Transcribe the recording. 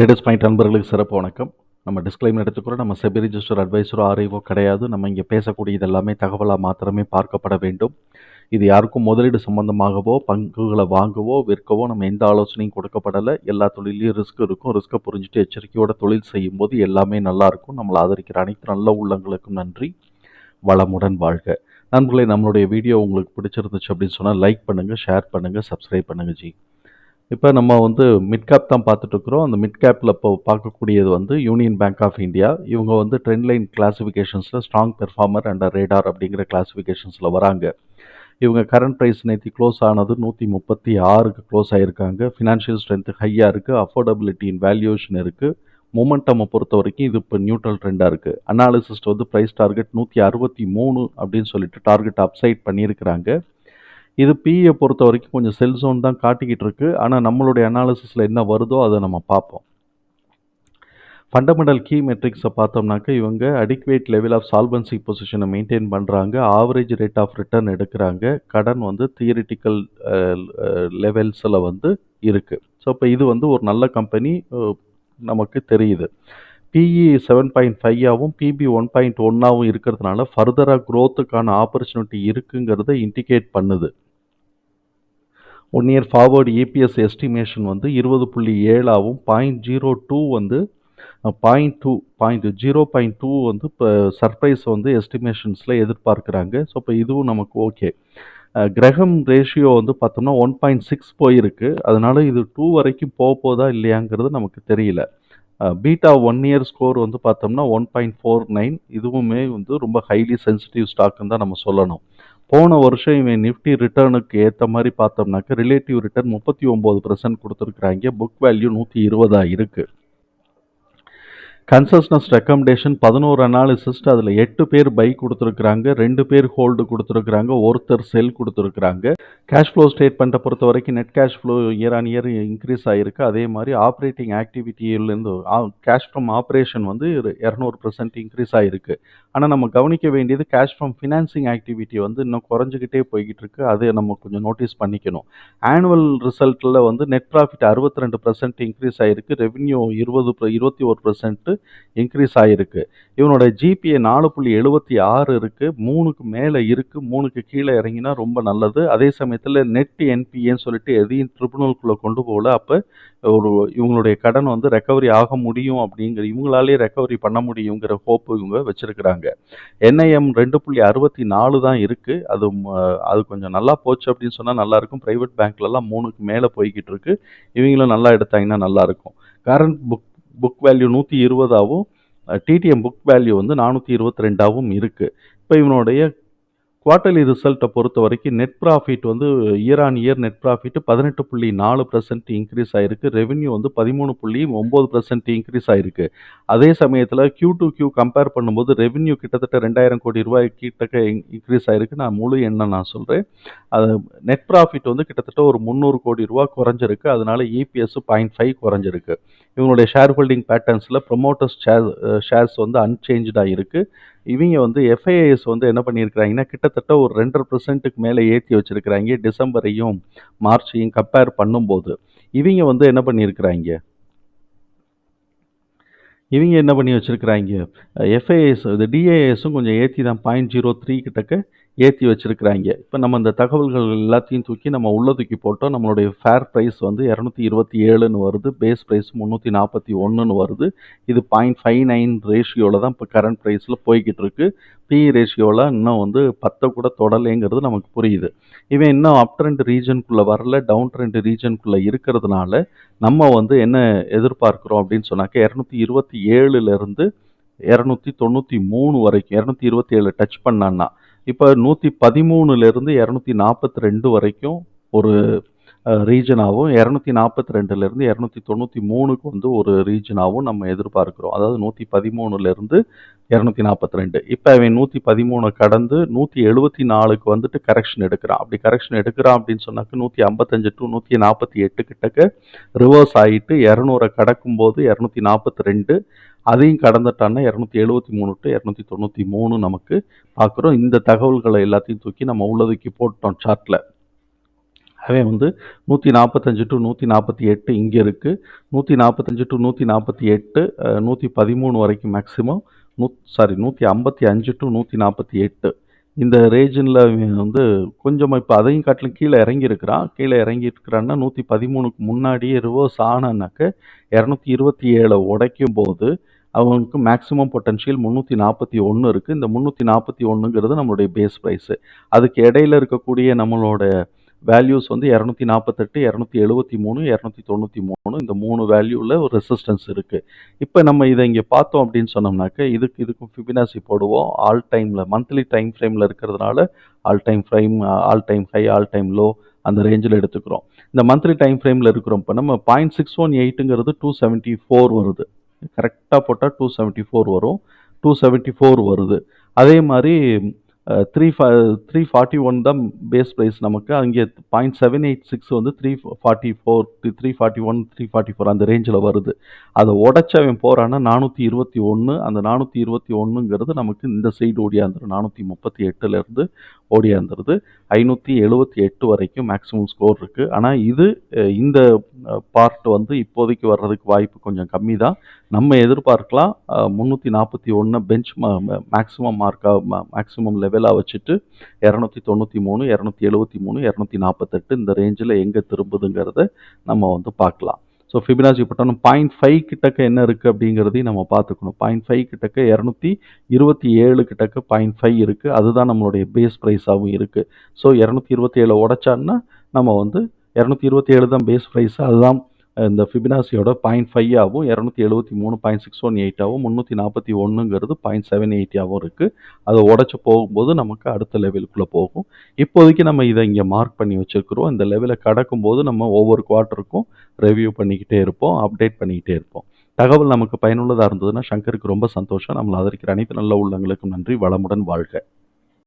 Traders point நண்பர்களுக்கு சிறப்பு வணக்கம். நம்ம டிஸ்க்ளைம் எடுத்துக்கிறோம். நம்ம செபி ரிஜிஸ்டர் அட்வைஸரோ ஆர்ஐவோ கிடையாது. நம்ம இங்கே பேசக்கூடியது எல்லாமே தகவலாக மாத்திரமே பார்க்கப்பட வேண்டும். இது யாருக்கும் முதலீடு சம்பந்தமாகவோ பங்குகளை வாங்கவோ விற்கவோ நம்ம எந்த ஆலோசனையும் கொடுக்கப்படலை. எல்லா தொழிலையும் ரிஸ்க் இருக்கும். ரிஸ்க்கை புரிஞ்சுட்டு எச்சரிக்கையோட தொழில் செய்யும் போது எல்லாமே நல்லாயிருக்கும் நம்மளை ஆதரிக்கிற அனைத்து நல்ல உள்ளங்களுக்கும் நன்றி. வளமுடன் வாழ்க. நண்பர்களே நம்மளுடைய வீடியோ உங்களுக்கு பிடிச்சிருந்துச்சு அப்படின்னு சொன்னால் லைக் பண்ணுங்கள் ஷேர் பண்ணுங்கள் சப்ஸ்கிரைப் பண்ணுங்கள் ஜி. இப்போ நம்ம வந்து மிட்கேப் தான் பார்த்துட்ருக்குறோம் அந்த மிட்கேப்பில் இப்போ பார்க்கக்கூடியது வந்து யூனியன் பேங்க் ஆஃப் இந்தியா இவங்க வந்து ட்ரெண்ட் லைன் கிளாஸிஃபிகேஷன்ஸில் ஸ்ட்ராங் பெர்ஃபார்மர் அண்ட் ரேடார் அப்படிங்கிற கிளாஸிஃபிகேஷன்ஸில் வராங்க. இவங்க கரண்ட் ப்ரைஸ் நேற்று க்ளோஸ் ஆனது நூற்றி முப்பத்தி ஆறுக்கு க்ளோஸ் ஆகியிருக்காங்க ஃபினான்ஷியல் ஸ்ட்ரென்த்து ஹையாக இருக்குது அஃபோர்டபிலிட்டி இன் வேல்யூஷன் இருக்குது மொமெண்டமை பொறுத்த வரைக்கும் இது இப்போ நியூட்ரல் ட்ரெண்டாக இருக்குது அனாலிசிஸ்ட் வந்து ப்ரைஸ் டார்கெட் நூற்றி அறுபத்தி மூணு அப்படின்னு சொல்லிட்டு டார்கெட் அப்சைட் பண்ணியிருக்கிறாங்க. இது பிஇயை பொறுத்த வரைக்கும் கொஞ்சம் செல் ஜோன் தான் காட்டிக்கிட்டு இருக்கு. ஆனால் நம்மளுடைய அனாலிசிஸில் என்ன வருதோ அதை நம்ம பார்ப்போம். ஃபண்டமெண்டல் கீ மெட்ரிக்ஸை பார்த்தோம்னாக்க இவங்க அடிக்வேட் லெவல் ஆஃப் சால்வன்சி பொசிஷனை மெயின்டைன் பண்ணுறாங்க ஆவரேஜ் ரேட் ஆஃப் ரிட்டர்ன் எடுக்கிறாங்க. கடன் வந்து தியரிட்டிக்கல் லெவல்ஸில் வந்து இருக்குது ஸோ இப்போ இது வந்து ஒரு நல்ல கம்பெனி நமக்கு தெரியுது. பிஇ செவன் பாயிண்ட் ஃபைவாகவும் பிபி ஒன் பாயிண்ட் ஒன்னாகவும் இருக்கிறதுனால ஃபர்தராக க்ரோத்துக்கான ஆப்பர்ச்சுனிட்டி இருக்குங்கிறத இண்டிகேட் பண்ணுது. One year forward EPS estimation வந்து இருபது புள்ளி ஏழாகவும் பாயிண்ட் ஜீரோ டூ வந்து point two point zero point two வந்து இப்போ சர்ப்ரைஸ் வந்து எஸ்டிமேஷன்ஸில் எதிர்பார்க்குறாங்க. ஸோ இப்போ இதுவும் நமக்கு ஓகே கிரகம் ரேஷியோ வந்து பார்த்தோம்னா ஒன் பாயிண்ட் சிக்ஸ் போயிருக்கு. அதனால் இது டூ வரைக்கும் போக போதா இல்லையாங்கிறது நமக்கு தெரியல. பீட்டா ஒன் இயர் ஸ்கோர் வந்து பார்த்தோம்னா ஒன் பாயிண்ட் ஃபோர் நைன் இதுவுமே வந்து ரொம்ப ஹைலி சென்சிட்டிவ் ஸ்டாக்குன்னு தான் நம்ம சொல்லணும். போன வருஷம் இவன் நிஃப்டி ரிட்டர்னுக்கு ஏற்ற மாதிரி பார்த்தோம்னாக்க ரிலேட்டிவ் ரிட்டர்ன் முப்பத்தி ஒம்பது பர்சன்ட் கொடுத்துருக்குறாங்க. புக் வேல்யூ நூற்றி இருபதாக இருக்குது கன்சஸ்னஸ் ரெக்கமெண்டேஷன் பதினோரு அனாலிசிஸ்ட் அதில் எட்டு பேர் பை கொடுத்துருக்குறாங்க ரெண்டு பேர் ஹோல்டு கொடுத்துருக்குறாங்க ஒருத்தர் செல் கொடுத்துருக்குறாங்க. கேஷ் ஃப்ளோ ஸ்டேட்மெண்ட்டை பொறுத்த வரைக்கும் net cash flow year on year increase ஆகிருக்கு அதே மாதிரி ஆப்ரேட்டிங் ஆக்டிவிட்டியிலேருந்து கேஷ் ஃப்ரம் ஆப்ரேஷன் வந்து இரநூறு பர்சன்ட் இன்க்ரீஸ் ஆகிருக்கு ஆனால் நம்ம கவனிக்க வேண்டியது கேஷ் ஃப்ரம் ஃபினான்சிங் ஆக்டிவிட்டி வந்து இன்னும் குறைஞ்சிக்கிட்டே போய்கிட்டு இருக்கு அதை நம்ம கொஞ்சம் நோட்டீஸ் பண்ணிக்கணும். ஆனுவல் ரிசல்ட்டில் வந்து நெட் ப்ராஃபிட் அறுபத்தி ரெண்டு பர்சன்ட் இன்க்ரீஸ் ஆகிருக்கு ரெவன்யூ இருபது இருபத்தி ஒரு பர்சன்ட்டு இன்க்ரீஸ் ஆகிருக்கு இவனோட ஜிபிஏ நாலு புள்ளி எழுபத்தி ஆறு இருக்குது மூணுக்கு மேலே இருக்குது மூணுக்கு கீழே இறங்கினா ரொம்ப நல்லது. அதே சமயத்தில் நெட் என்பிஏன்னு சொல்லிட்டு எதையும் ட்ரிபுனலுக்குள்ளே கொண்டு போகல. அப்போ ஒரு இவங்களுடைய கடன் வந்து ரெக்கவரி ஆக முடியும் அப்படிங்கிற இவங்களாலே ரெக்கவரி பண்ண முடியுங்கிற ஹோப்பு இவங்க வச்சுருக்கிறாங்க. என்ஐஎம் ரெண்டு புள்ளி அறுபத்தி நாலு தான் இருக்குது அது அது கொஞ்சம் நல்லா போச்சு அப்படின்னு சொன்னால் நல்லாயிருக்கும் ப்ரைவேட் பேங்க்லலாம் மூணுக்கு மேலே போய்கிட்டு இருக்கு. இவங்களும் நல்லா எடுத்தாங்கன்னா நல்லாயிருக்கும் கரண்ட் புக் புக் வேல்யூ நூற்றி இருபதாகவும் டிடிஎம் புக் வேல்யூ வந்து நானூற்றி இருபத்தி ரெண்டாகவும் இருக்குது இப்போ இவனுடைய குவார்ட்டர்லி ரிசல்ட்டை பொறுத்த வரைக்கும் நெட் ப்ராஃபிட் வந்து year on year net profit பதினெட்டு புள்ளி நாலு பர்சன்ட் இன்க்ரீஸ் ஆயிருக்கு. ரெவென்யூ வந்து பதிமூணு புள்ளி ஒம்பது பர்சன்ட் இன்க்ரீஸ் ஆயிருக்கு. அதே சமயத்தில் கியூ டு கியூ கம்பேர் பண்ணும்போது ரெவென்யூ கிட்டத்தட்ட ரெண்டாயிரம் கோடி ரூபாய் கிட்டக்க இன்க்ரீஸ் ஆயிருக்கு. நான் முழு என்ன நான் சொல்கிறேன் அது நெட் ப்ராஃபிட் வந்து கிட்டத்தட்ட ஒரு முந்நூறு கோடி ரூபா குறைஞ்சிருக்கு. அதனால இபிஎஸ் பாயிண்ட் ஃபைவ் குறைஞ்சிருக்கு. இவங்களுடைய ஷேர் ஹோல்டிங் பேட்டர்ன்ஸில் ப்ரொமோட்டர்ஸ் ஷேர் ஷேர்ஸ் வந்து அன்சேஞ்சாக இருக்குது இவங்க வந்து எஃப்ஐஎஸ் வந்து என்ன பண்ணியிருக்கிறாங்கன்னா கிட்டத்தட்ட ஒரு ரெண்டரை பர்சன்ட்டுக்கு மேலே ஏற்றி வச்சுருக்கிறாங்க டிசம்பரையும் மார்ச்சையும் கம்பேர் பண்ணும்போது. இவங்க வந்து என்ன பண்ணியிருக்கிறாங்க? இவங்க என்ன பண்ணி வச்சுருக்கிறாங்க? எஃப்ஐஎஸ் இது டிஏஎஸும் கொஞ்சம் ஏற்றி தான் பாயிண்ட் ஜீரோ த்ரீ கிட்டக்க ஏற்றி வச்சுருக்கிறாங்க. இப்போ நம்ம இந்த தகவல்கள் எல்லாத்தையும் தூக்கி நம்ம உள்ள தூக்கி போட்டோம். நம்மளுடைய ஃபேர் ப்ரைஸ் வந்து இரநூத்தி இருபத்தி ஏழுன்னு வருது. பேஸ் ப்ரைஸ் முந்நூற்றி நாற்பத்தி ஒன்றுன்னு வருது. இது பாயிண்ட் ஃபைவ் நைன் ரேஷியோவில் தான் இப்போ கரண்ட் ப்ரைஸில் போய்கிட்டு இருக்கு. பி ரேஷியோவில் இன்னும் வந்து பத்தை கூட தொடலைங்கிறது நமக்கு புரியுது. இவன் இன்னும் அப் ட்ரெண்ட் ரீஜனுக்குள்ளே வரல டவுன் ட்ரெண்ட் ரீஜனுக்குள்ளே இருக்கிறதுனால நம்ம வந்து என்ன எதிர்பார்க்குறோம் அப்படின்னு சொன்னாக்க இரநூத்தி இருபத்தி ஏழுலேருந்து இரநூத்தி தொண்ணூற்றி மூணு வரைக்கும் இரநூத்தி இருபத்தி ஏழு டச் பண்ணான்னா இப்போ நூற்றி பதிமூணுலேருந்து இரநூத்தி நாற்பத்தி ரெண்டு வரைக்கும் ஒரு ரீஜனாகவும் இரநூத்தி நாற்பத்தி ரெண்டுலேருந்து இரநூத்தி தொண்ணூற்றி மூணுக்கு வந்து ஒரு ரீஜனாகவும் நம்ம எதிர்பார்க்குறோம். அதாவது நூற்றி பதிமூணுலேருந்து இரநூத்தி நாற்பத்தி ரெண்டு இப்போ அவன் நூற்றி பதிமூணு கடந்து நூற்றி எழுபத்தி நாலுக்கு வந்துட்டு கரெக்ஷன் எடுக்கிறான். அப்படி கரெக்ஷன் எடுக்கிறான் அப்படின்னு சொன்னாக்க நூற்றி ஐம்பத்தஞ்சு டு நூற்றி நாற்பத்தி எட்டு கிட்டக்க ரிவர்ஸ் ஆகிட்டு இரநூறை கடக்கும்போது இரநூத்தி நாற்பத்தி ரெண்டு அதையும் கடந்துட்டான்னா இரநூத்தி எழுபத்தி மூணு டு இரநூத்தி தொண்ணூற்றி மூணு நமக்கு பார்க்குறோம் இந்த தகவல்களை எல்லாத்தையும் தூக்கி நம்ம உள்ளதுக்கு போட்டோம் சார்ட்டில் அவன் வந்து நூற்றி நாற்பத்தஞ்சு டு நூற்றி நாற்பத்தி எட்டு இங்கே இருக்குது நூற்றி நாற்பத்தஞ்சு டு நூற்றி நாற்பத்தி எட்டு நூற்றி பதிமூணு வரைக்கும் மேக்ஸிமம் நூ சாரி நூற்றி ஐம்பத்தி அஞ்சு டு நூற்றி நாற்பத்தி எட்டு இந்த ரேஜனில் வந்து கொஞ்சம் இப்போ அதையும் காட்டிலும் கீழே இறங்கியிருக்கிறான். கீழே இறங்கியிருக்கிறான்னா நூற்றி பதிமூணுக்கு முன்னாடியே ரிவர்ஸ் ஆனனாக்க இரநூத்தி இருபத்தி ஏழை உடைக்கும் போது அவனுக்கு மேக்ஸிமம் பொட்டன்ஷியல் முந்நூற்றி நாற்பத்தி ஒன்று இருக்குது இந்த முந்நூற்றி நாற்பத்தி ஒன்றுங்கிறது நம்மளுடைய பேஸ் ப்ரைஸு அதுக்கு இடையில இருக்கக்கூடிய நம்மளோட வேல்யூஸ் வந்து இரநூத்தி நாற்பத்தெட்டு இரநூத்தி எழுபத்தி மூணு இரநூத்தி தொண்ணூற்றி மூணு இந்த மூணு வேல்யூவில் ஒரு ரெசிஸ்டன்ஸ் இருக்குது இப்போ நம்ம இதை இங்கே பார்த்தோம் அப்படின்னு சொன்னோம்னாக்க இதுக்கு இதுக்கும் ஃபிபினாசி போடுவோம். ஆல் டைமில் மந்த்லி டைம் ஃப்ரேமில் இருக்கிறதுனால all time frame all time high all time low அந்த ரேஞ்சில் எடுத்துக்கிறோம். இந்த மந்த்லி டைம் ஃப்ரேமில் இருக்கிறோம். இப்போ நம்ம பாயிண்ட் சிக்ஸ் ஒன் எயிட்டுங்கிறது டூ செவன்ட்டி ஃபோர் வருது. கரெக்டாக போட்டால் டூ செவன்ட்டி ஃபோர் வரும். டூ செவன்ட்டி ஃபோர் வருது. அதே மாதிரி த்ரீ ஃபா த்ரீ ஃபார்ட்டி ஒன் தான் பேஸ் ப்ரைஸ் நமக்கு. அங்கே பாயிண்ட் செவன் எயிட் சிக்ஸ் வந்து three forty four three forty one three forty four அந்த ரேஞ்சில் வருது. அதை உடச்சி அவன் போகிறான்னா நானூற்றி இருபத்தி ஒன்று அந்த நானூற்றி இருபத்தி ஒன்றுங்கிறது நமக்கு இந்த சைடு ஓடியாந்துடும் நானூற்றி முப்பத்தி எட்டுலேருந்து ஓடியாந்துருது ஐநூற்றி எழுபத்தி எட்டு வரைக்கும் மேக்ஸிமம் ஸ்கோர் இருக்குது ஆனால் இது இந்த பார்ட் வந்து இப்போதைக்கு வர்றதுக்கு வாய்ப்பு கொஞ்சம் கம்மி தான் நம்ம எதிர்பார்க்கலாம். முந்நூற்றி நாற்பத்தி ஒன்று பெஞ்ச் மேக்ஸிமம் மார்க்காக மேக்ஸிமம் லெவலாக வச்சுட்டு இரநூத்தி தொண்ணூற்றி மூணு இரநூத்தி எழுபத்தி மூணு இரநூத்தி நாற்பத்தெட்டு இந்த ரேஞ்சில் எங்கே திரும்புதுங்கிறத நம்ம வந்து பார்க்கலாம். ஸோ ஃபிபினாச்சி பட்டம் பாயிண்ட் ஃபைவ் கிட்டக்க என்ன இருக்குது அப்படிங்கிறதையும் நம்ம பார்த்துக்கணும். பாயிண்ட் ஃபைவ் கிட்டக்க இரநூத்தி இருபத்தி ஏழு கிட்டக்க பாயிண்ட் ஃபைவ் இருக்குது அதுதான் நம்மளுடைய பேஸ் ப்ரைஸாகவும் இருக்குது ஸோ இரநூத்தி இருபத்தி ஏழு உடச்சான்னா நம்ம வந்து இரநூத்தி இருபத்தி ஏழு தான் பேஸ் ப்ரைஸ் அதுதான் இந்த ஃபிபினாசியோட பாயிண்ட் ஃபைவாகவும் ஆகும் இரநூத்தி எழுபத்தி மூணு பாயிண்ட் சிக்ஸ் ஒன் எயிட்டாகவும் முந்நூற்றி நாற்பத்தி ஒன்றுங்கிறது பாயிண்ட் செவன் எயிட்டியாகவும் இருக்குது அதை உடச்சி போகும்போது நமக்கு அடுத்த லெவலுக்குள்ளே போகும். இப்போதைக்கு நம்ம இதை இங்கே மார்க் பண்ணி வச்சுருக்கிறோம். இந்த லெவலை கடக்கும்போது நம்ம ஒவ்வொரு குவார்ட்டருக்கும் ரெவ்யூ பண்ணிக்கிட்டே இருப்போம் அப்டேட் பண்ணிக்கிட்டே இருப்போம். தகவல் நமக்கு பயனுள்ளதாக இருந்ததுன்னா சங்கருக்கு ரொம்ப சந்தோஷம். நம்மளை அதற்கு அனைத்து நல்ல உள்ளங்களுக்கும் நன்றி. வளமுடன் வாழ்க.